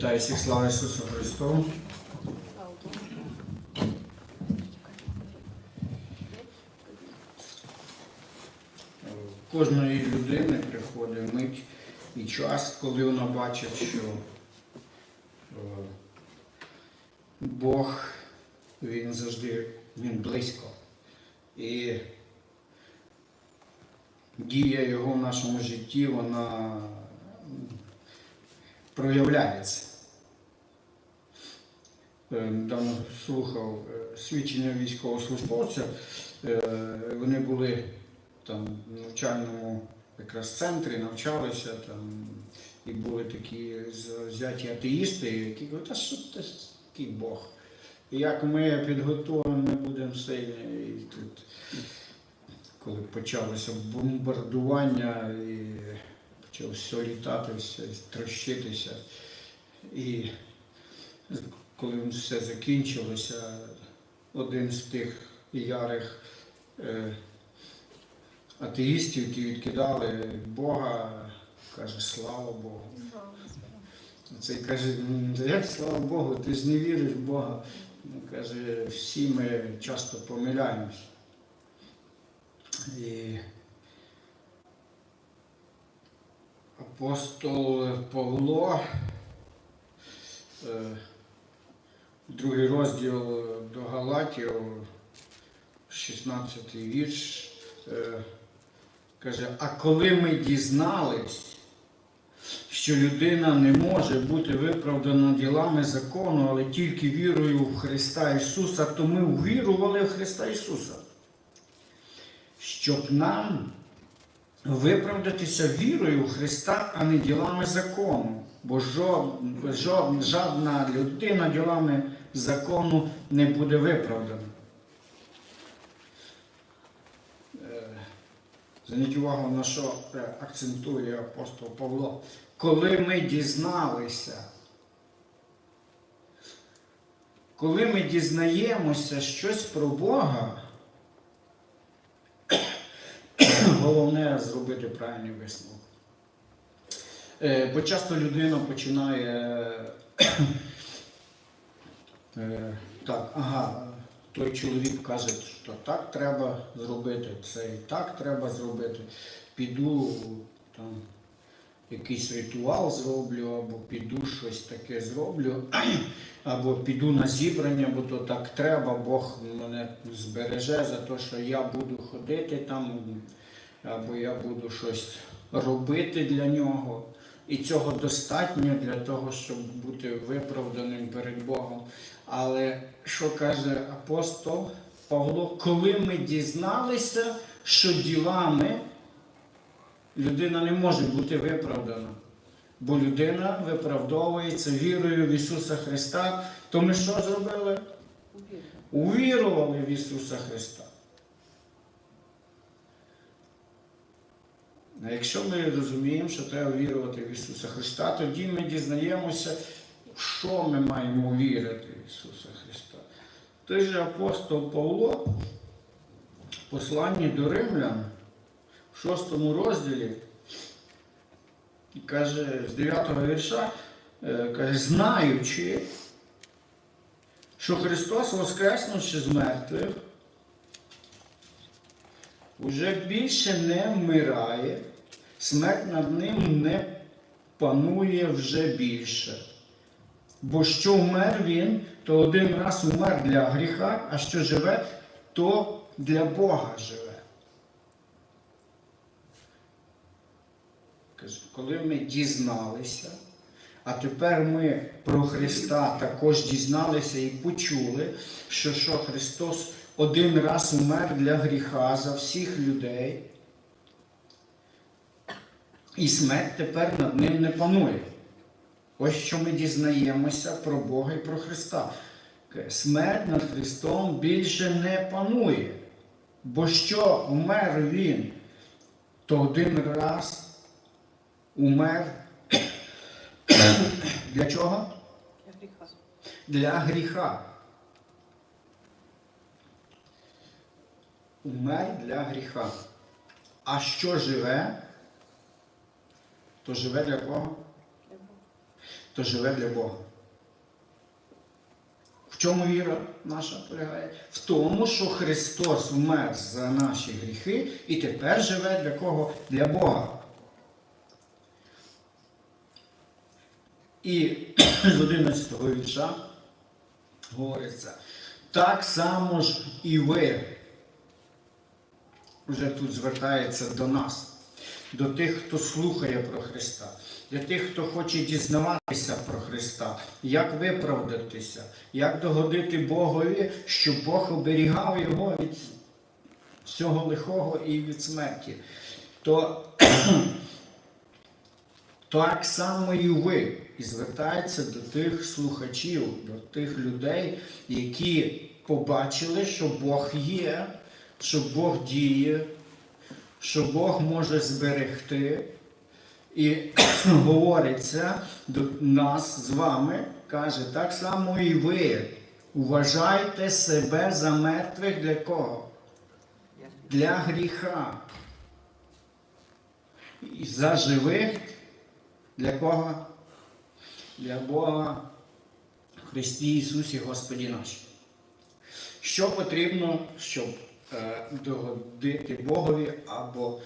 Вітаю всіх, слава Ісусу Христу. Кожної людини приходить мить і час, коли вона бачить, що е, Бог він завжди він близько. І дія його в нашому житті, вона проявляється. Е, Недавно слухав е, свідчення військовослужбовця. Е, Вони були там в навчальному якраз центрі, навчалися там, і були такі взяті атеїсти, які кажуть, та що ти такий Бог? Як ми підготовлені, ми будемо сильні. І тут, коли почалося бомбардування і почало все літати, все трощитися. І коли все закінчилося, один з тих ярих е, атеїстів, які відкидали Бога, каже, слава Богу. Цей каже, як слава Богу, ти ж не віриш в Бога. Ну, каже, всі ми часто помиляємось. І апостол Павло, е, другий розділ до Галатів, 16 вірш, е, каже, а коли ми дізнались, що людина не може бути виправдана ділами закону, але тільки вірою в Христа Ісуса, то ми увірували в Христа Ісуса. Щоб нам виправдатися вірою в Христа, а не ділами закону. Бо жод, жод, жодна людина ділами закону не буде виправдана. Е, Зверніть увагу, на що е, акцентує апостол Павло. Коли ми дізналися, коли ми дізнаємося щось про Бога, головне зробити правильний висновок. Е, Бо часто людина починає так, ага, той чоловік каже, що так треба зробити, це і так треба зробити. Піду там якийсь ритуал зроблю, або піду щось таке зроблю, або піду на зібрання, бо то так треба, Бог мене збереже за те, що я буду ходити там, або я буду щось робити для нього. І цього достатньо для того, щоб бути виправданим перед Богом. Але що каже апостол Павло, коли ми дізналися, що ділами людина не може бути виправдана, бо людина виправдовується вірою в Ісуса Христа, то ми що зробили? Увірували в Ісуса Христа. Якщо ми розуміємо, що треба вірувати в Ісуса Христа, тоді ми дізнаємося, що ми маємо вірити в Ісуса Христа. Той же апостол Павло в посланні до Римлян в шостому розділі каже з 9 вірша, е, каже, знаючи, що Христос, воскреснувши з мертвих, уже більше не вмирає, смерть над ним не панує вже більше. Бо що вмер він, то один раз умер для гріха, а що живе, то для Бога живе. Коли ми дізналися, а тепер ми про Христа також дізналися і почули, що, що Христос один раз умер для гріха за всіх людей, і смерть тепер над ним не панує. Ось що ми дізнаємося про Бога і про Христа. Смерть над Христом більше не панує. Бо що умер Він, то один раз умер. Для чого? Для гріха. Умер для гріха. А що живе, то живе для кого? Хто живе для Бога. В чому віра наша полягає? В тому, що Христос вмер за наші гріхи і тепер живе для кого? Для Бога. І з 11 го вірша говориться, так само ж і ви. Вже тут звертається до нас, до тих, хто слухає про Христа, для тих, хто хоче дізнаватися про Христа, як виправдатися, як догодити Богові, щоб Бог оберігав його від всього лихого і від смерті. То так само і ви. І звертається до тих слухачів, до тих людей, які побачили, що Бог є, що Бог діє, що Бог може зберегти. І говориться до нас з вами, каже, так само і ви. Вважайте себе за мертвих для кого? Для гріха. І за живих для кого? Для Бога в Христі Ісусі Господі наш. Що потрібно, щоб догодити Богові або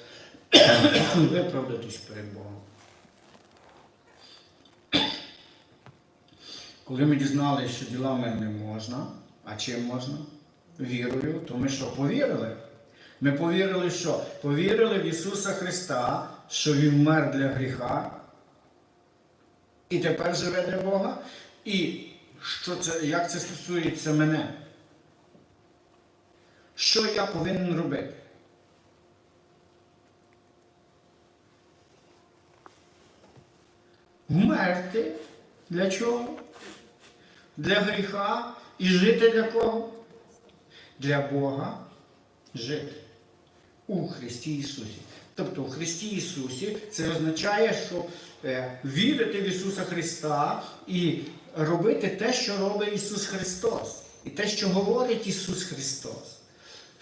виправдатись перед Богом? Коли ми дізналися, що діла в мене не можна, а чим можна? Вірою, то ми що, повірили? Ми повірили, що? Повірили в Ісуса Христа, що Він вмер для гріха, і тепер живе для Бога. І що це, як це стосується мене? Що я повинен робити? Вмерти для чого? Для гріха і жити для кого? Для Бога жити у Христі Ісусі. Тобто у Христі Ісусі це означає, що е, вірити в Ісуса Христа і робити те, що робить Ісус Христос. І те, що говорить Ісус Христос,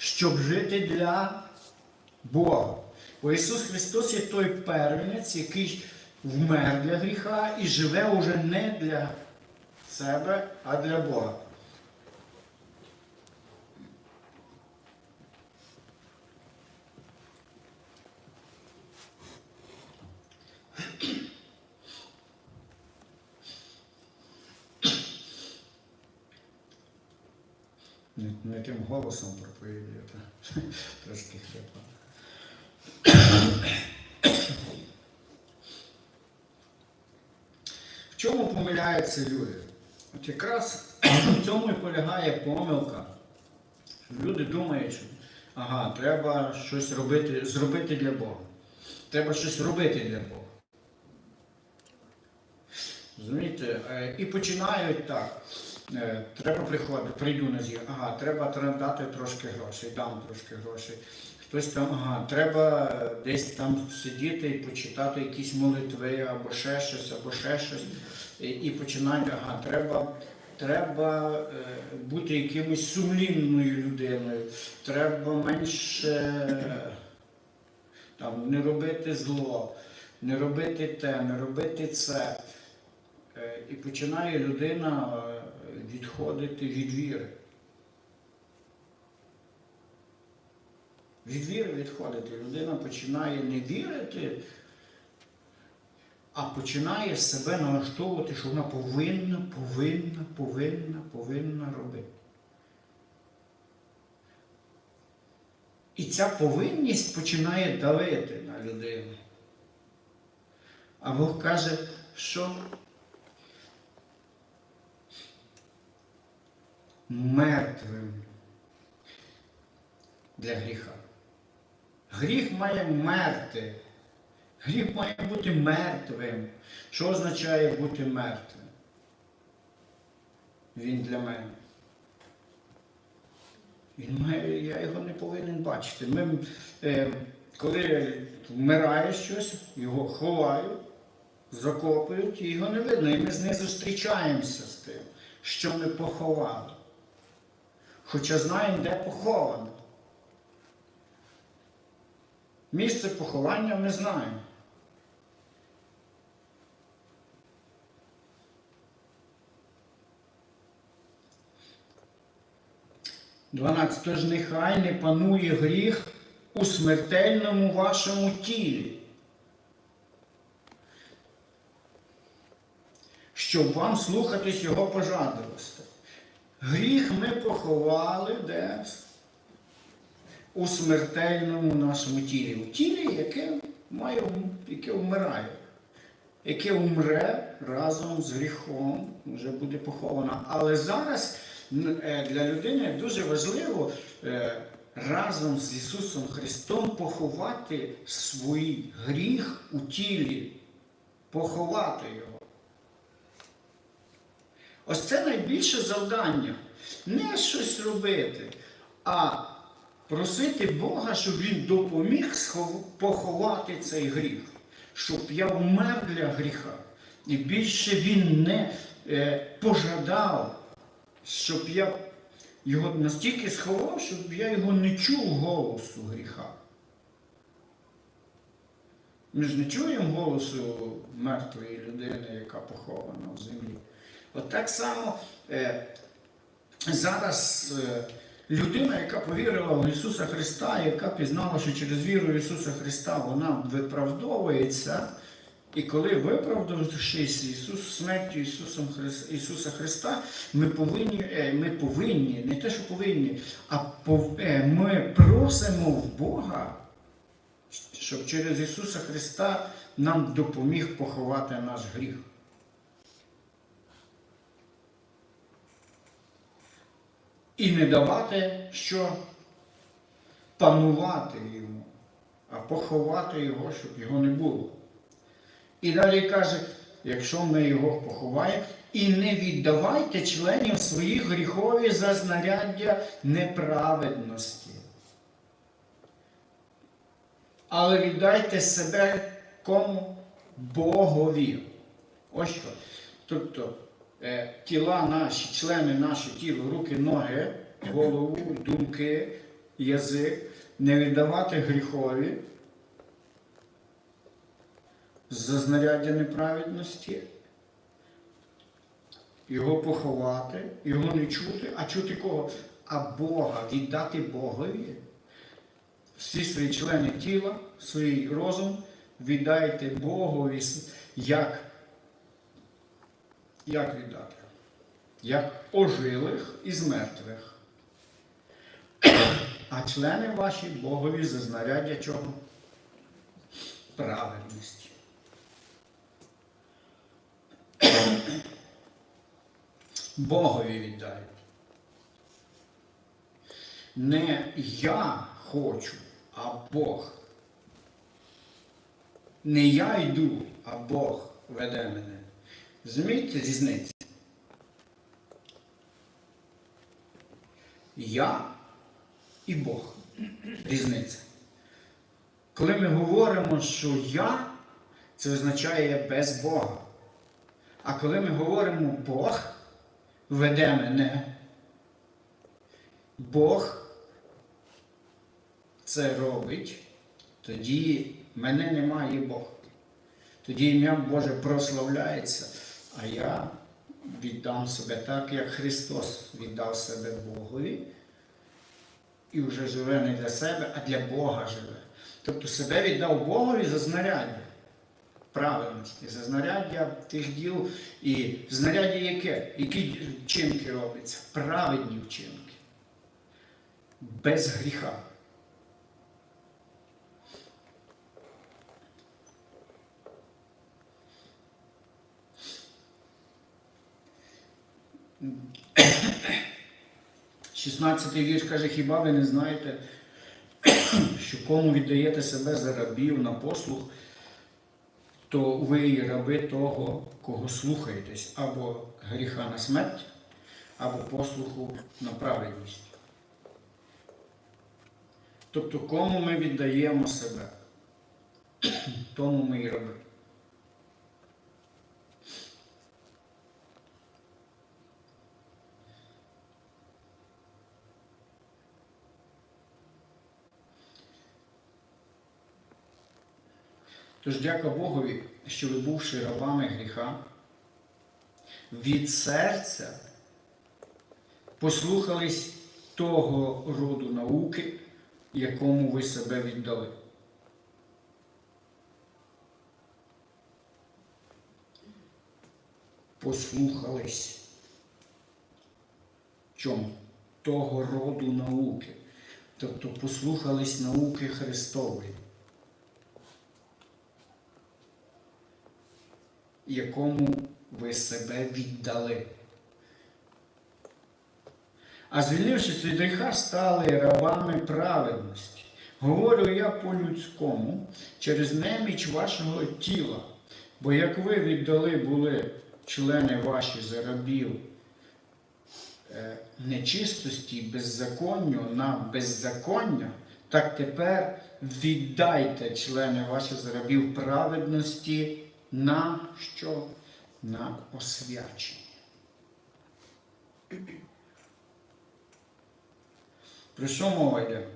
щоб жити для Бога. Бо Ісус Христос є той первенець, який вмер для гріха і живе уже не для себе, а для Бога. Не, не тим голосом проповідуєте. Трошки хрипно. В чому помиляються люди? От якраз в цьому і полягає помилка. Люди думають, що ага, треба щось робити, зробити для Бога. Треба щось робити для Бога. Розумієте? Е, І починають так. Е, Треба приходити, прийду на зір. Ага, треба дати трошки грошей, дам трошки грошей. Хтось там, ага, треба десь там сидіти і почитати якісь молитви, або ще щось, або ще щось. І, і починають, ага, треба, треба е, бути якимось сумлінною людиною, треба менше там, не робити зло, не робити те, не робити це. Е, І починає людина е, відходити від віри. Від віри відходити. Людина починає не вірити, а починає себе налаштовувати, що вона повинна, повинна, повинна, повинна робити. І ця повинність починає давити на людину. А Бог каже, що мертвим для гріха. Гріх має мерти. Гріх має бути мертвим. Що означає бути мертвим? Він для мене. Він має, я його не повинен бачити. Ми, е, коли вмирає щось, його ховають, закопують, і його не видно. І ми з ним зустрічаємося з тим, що ми поховали хоча знаємо, де поховано. Місце поховання ми знаємо. Дванадцять. Тож нехай не панує гріх у смертельному вашому тілі. Щоб вам слухатись його пожадливостей. Гріх ми поховали де? У смертельному нашому тілі. У тілі, яке має, яке вмирає, яке умре разом з гріхом, вже буде поховано. Але зараз е, для людини дуже важливо е, разом з Ісусом Христом поховати свій гріх у тілі, поховати його. Ось це найбільше завдання. Не щось робити, а просити Бога, щоб Він допоміг поховати цей гріх, щоб я вмер для гріха. І більше він не е, пожадав, щоб я його настільки сховав, щоб я його не чув голосу гріха. Ми ж не чуємо голосу мертвої людини, яка похована в землі. От так само е, зараз е, людина, яка повірила в Ісуса Христа, яка пізнала, що через віру в Ісуса Христа вона виправдовується. І коли виправдавшись Ісус смертю Ісусом Хрис- Ісуса Христа, ми повинні, е, ми повинні, не те, що повинні, а пов- е, ми просимо в Бога, щоб через Ісуса Христа нам допоміг поховати наш гріх. І не давати що панувати йому, а поховати його, щоб його не було. І далі каже, якщо ми його поховаємо, і не віддавайте членів своїх гріхові за знаряддя неправедності. Але віддайте себе кому? Богові. Ось що. Тобто тіла наші, члени наші тіло, руки, ноги, голову, думки, язик, не віддавати гріхові за знаряддя неправедності, його поховати, його не чути, а чути кого? А Бога, віддати Богові. Всі свої члени тіла, свій розум віддайте Богові, як, як віддати? Як ожилих із мертвих. А члени ваші Богові за знаряддя чого? Праведності. Богові віддають. Не я хочу, а Бог. Не я йду, а Бог веде мене. Розумієте різницю? Я і Бог. Різниця. Коли ми говоримо, що я, це означає без Бога. А коли ми говоримо Бог веде мене, Бог це робить, тоді мене немає Бог. Тоді ім'я Боже прославляється, а я віддам себе так, як Христос віддав себе Богові і вже живе не для себе, а для Бога живе. Тобто себе віддав Богові за знаряддя правильності, за знаряддя тих діл і знаряддя яке? Які вчинки робляться? Праведні вчинки. Без гріха. Шістнадцятий вірш каже, хіба ви не знаєте, що кому віддаєте себе за рабів на послуг, то ви і раби того, кого слухаєтесь, або гріха на смерть, або послуху на праведність. Тобто, кому ми віддаємо себе, тому ми і раби. Тож дяка Богові, що ви, бувши рабами гріха, від серця послухались того роду науки, якому ви себе віддали. Послухались. Чому? Того роду науки. Тобто послухались науки Христової. Якому ви себе віддали. А звільнившись від гріха, стали рабами праведності. Говорю я по-людському через неміч вашого тіла. Бо як ви віддали були члени ваші за рабів е, нечистості беззаконню на беззаконня, так тепер віддайте члени ваші за рабів праведності на що? На освячення. Про що йде?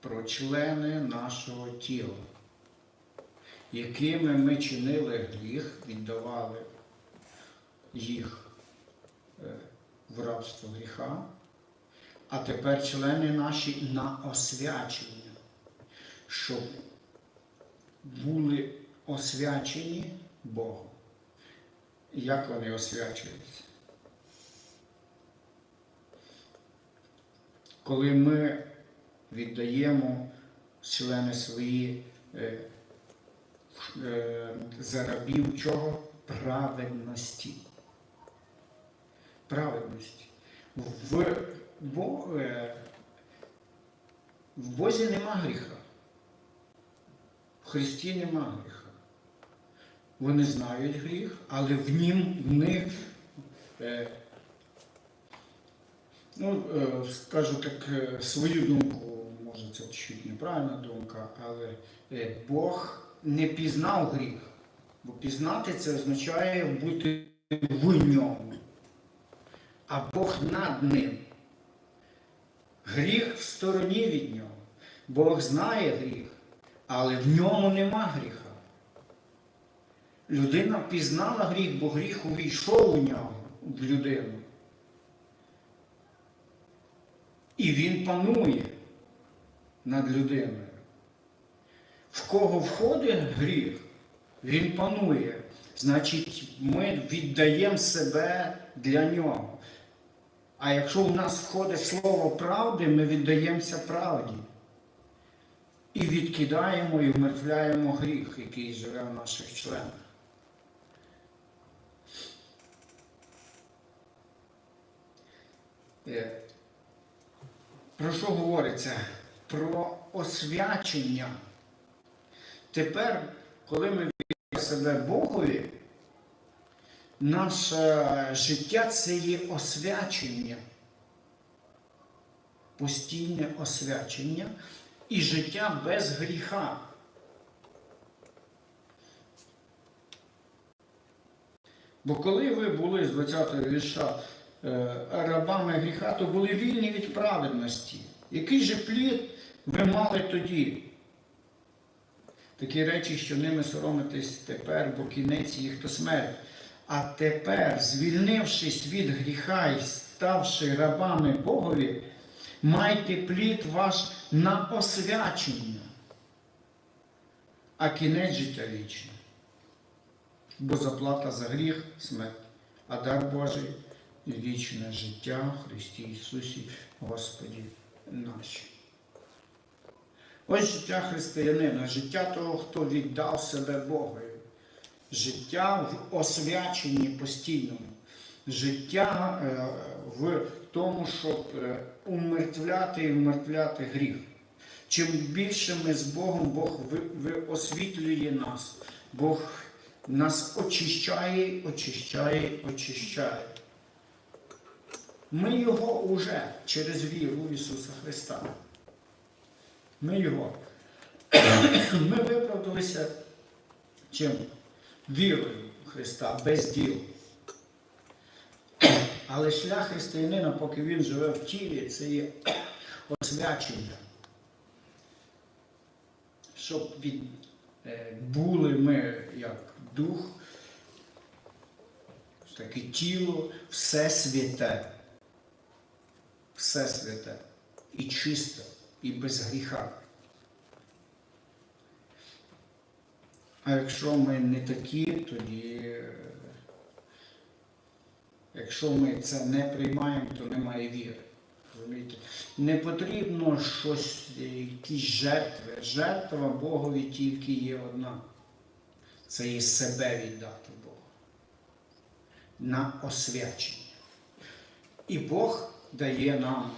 Про члени нашого тіла, якими ми чинили гріх, віддавали їх е, в рабство гріха, а тепер члени наші на освячення, щоб були освячені Богом. Як вони освячуються? Коли ми віддаємо члени свої е, е, за рабів чого? Праведності. Праведності. В, Бо, е, в Бозі нема гріха. Христі нема гріха. Вони знають гріх, але в нім в них, е, ну, е, скажу так, е, свою думку, може це чуть неправильна думка, але е, Бог не пізнав гріх. Бо пізнати це означає бути в ньому, а Бог над ним. Гріх в стороні від нього. Бог знає гріх, але в ньому нема гріха. Людина пізнала гріх, бо гріх увійшов у нього, в людину. І він панує над людиною. В кого входить гріх, він панує. Значить, ми віддаємо себе для нього. А якщо в нас входить слово правди, ми віддаємося правді. І відкидаємо і вмертвляємо гріх, який живе в наших членах. Е, Про що говориться? Про освячення. Тепер, коли ми віддаємо себе Богові, наше життя це є освячення, постійне освячення і життя без гріха. Бо коли ви були з 20-го вірша е, рабами гріха, то були вільні від праведності. Який же плід ви мали тоді? Такі речі, що ними соромитесь тепер, бо кінець їх то смерть. А тепер, звільнившись від гріха і ставши рабами Богові, майте плід ваш на освячення, а кінець життя вічне. Бо заплата за гріх смерть, а дар Божий вічне життя в Христі Ісусі Господі наші. Ось життя християнина, життя того, хто віддав себе Богу. Життя в освяченні постійному, життя е, в тому, щоб е, умертвляти і вмертвляти гріх. Чим більше ми з Богом, Бог освітлює нас, Бог нас очищає, очищає, очищає. Ми його уже через віру в Ісуса Христа. Ми його. Ми виправдалися чим? Вірою в Христа, без діл. Але шлях християнина, поки він живе в тілі, це є освячення. Щоб від, е, були ми як дух, таке тіло, все святе. все святе, і чисте, і без гріха. А якщо ми не такі, тоді, е, якщо ми це не приймаємо, то немає віри. Не потрібно щось, якісь жертви. Жертва Богові тільки є одна. Це є себе віддати Богу. На освячення. І Бог дає нам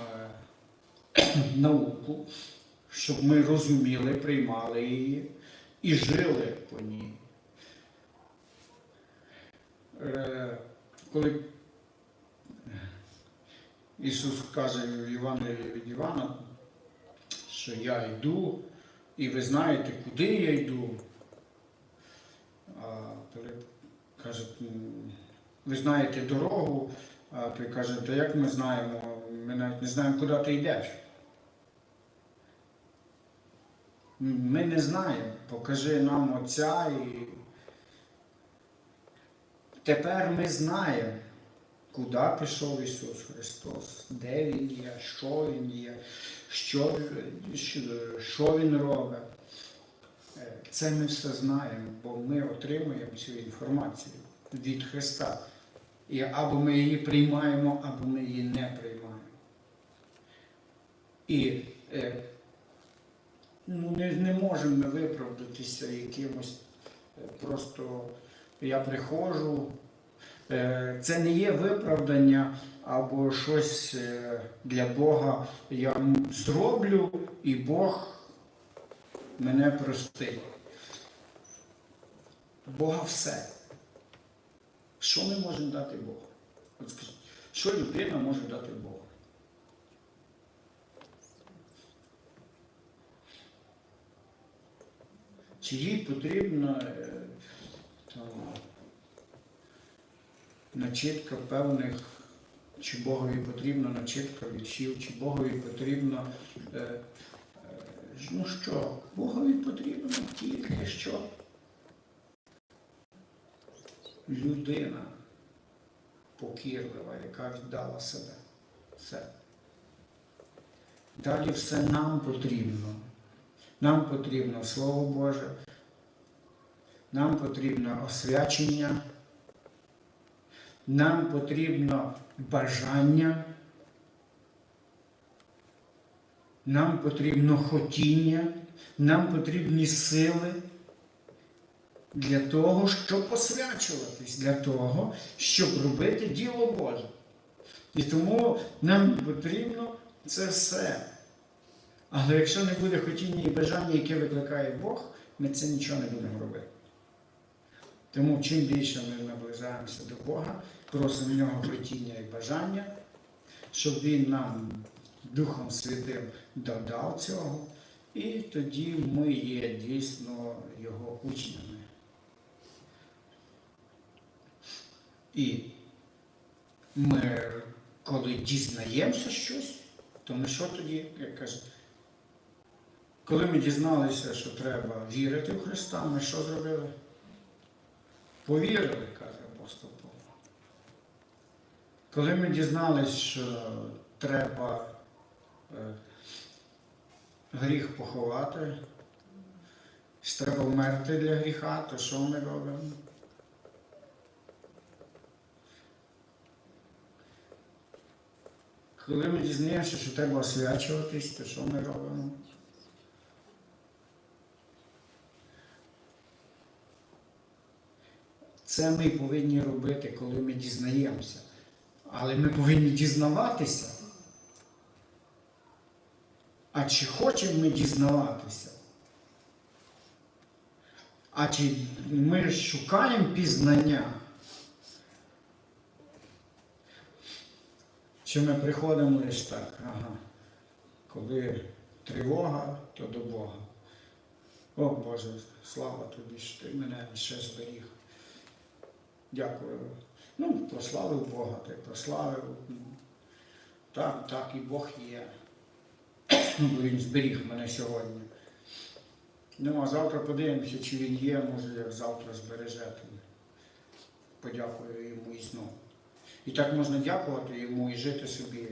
е, науку, щоб ми розуміли, приймали її і жили по ній. Е, Коли Ісус каже в Євангелії від Івана, що я йду, і ви знаєте, куди я йду. А Пилип каже, ви знаєте дорогу, а той каже, та як ми знаємо, ми навіть не знаємо, куди ти йдеш. Ми не знаємо, покажи нам Отця і тепер ми знаємо, куди пішов Ісус Христос, де Він є, що Він є, що, що- Він робить. Е, Це ми все знаємо, бо ми отримуємо цю інформацію від Христа. І або ми її приймаємо, або ми її не приймаємо. І е, ну, не, не можемо виправдатися якимось е, просто я приходжу. Е, Це не є виправдання або щось е, для Бога я зроблю, і Бог мене простить. Бога все. Що ми можемо дати Богу? От скажіть, що людина може дати Богу? Чи їй потрібна е, там, начитка певних, чи Богові потрібна начитка віршів, чи Богові потрібно. Е, е, ну що, Богові потрібно тільки що людина покірлива, яка віддала себе. Все. Далі все нам потрібно. Нам потрібно Слово Боже, нам потрібно освячення, нам потрібно бажання, нам потрібно хотіння, нам потрібні сили для того, щоб освячуватись, для того, щоб робити діло Боже. І тому нам потрібно це все. Але якщо не буде хотіння і бажання, яке викликає Бог, ми це нічого не будемо робити. Тому чим більше ми наближаємося до Бога, просимо в нього хотіння і бажання, щоб Він нам Духом Святим додав цього, і тоді ми є дійсно Його учнями. І ми, коли дізнаємося щось, то ми що тоді, як каже, коли ми дізналися, що треба вірити в Христа, ми що зробили? Повірили, каже апостол. Коли ми дізналися, що треба е, гріх поховати, що треба вмерти для гріха, то що ми робимо? Коли ми дізнаємося, що треба освячуватись, то що ми робимо? Це ми повинні робити, коли ми дізнаємося. Але ми повинні дізнаватися. А чи хочемо ми дізнаватися? А чи ми шукаємо пізнання? Чи ми приходимо лише так, ага, коли тривога, то до Бога. О Боже, слава тобі, що ти мене ще зберіг. Дякую. Ну, прославив Бога, ти прославив. Так, так, і Бог є. Ну, Він зберіг мене сьогодні. Ну, а завтра подивимося, чи він є, може, як завтра збережете. Подякую йому і знову. І так можна дякувати йому і жити собі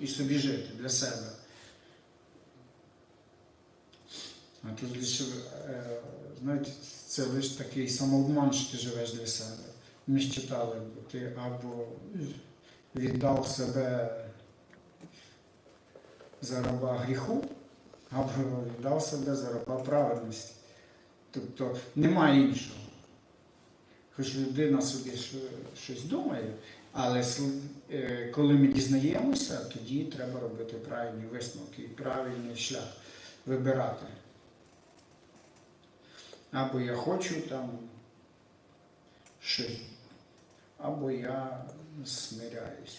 і собі жити для себе. А тут лише, е, знаєте, це лише такий самообман, що ти живеш для себе. Ми ж читали, ти або віддав себе за раба гріху, або віддав себе за раба праведності. Тобто немає іншого. Хоч людина собі щось думає, але е, коли ми дізнаємося, тоді треба робити правильні висновки і правильний шлях вибирати. Або я хочу там щось, або я смиряюсь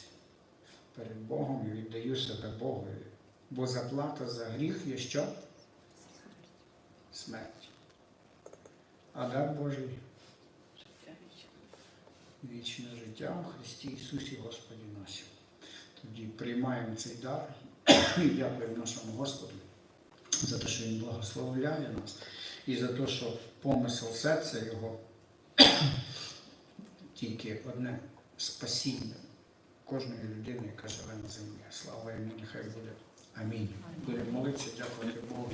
перед Богом і віддаю себе Богові. Бо заплата за гріх є що? Смерть. А дар Божий вічне життя в Христі Ісусі Господі нашому. Тоді приймаємо цей дар і дякуємо нашому Господу за те, що Він благословляє нас, і за те, що помисел серця Його тільки одне спасіння кожної людини, яка живе на землі. Слава йому, нехай буде. Амінь. Будемо молитися, дякувати Богу.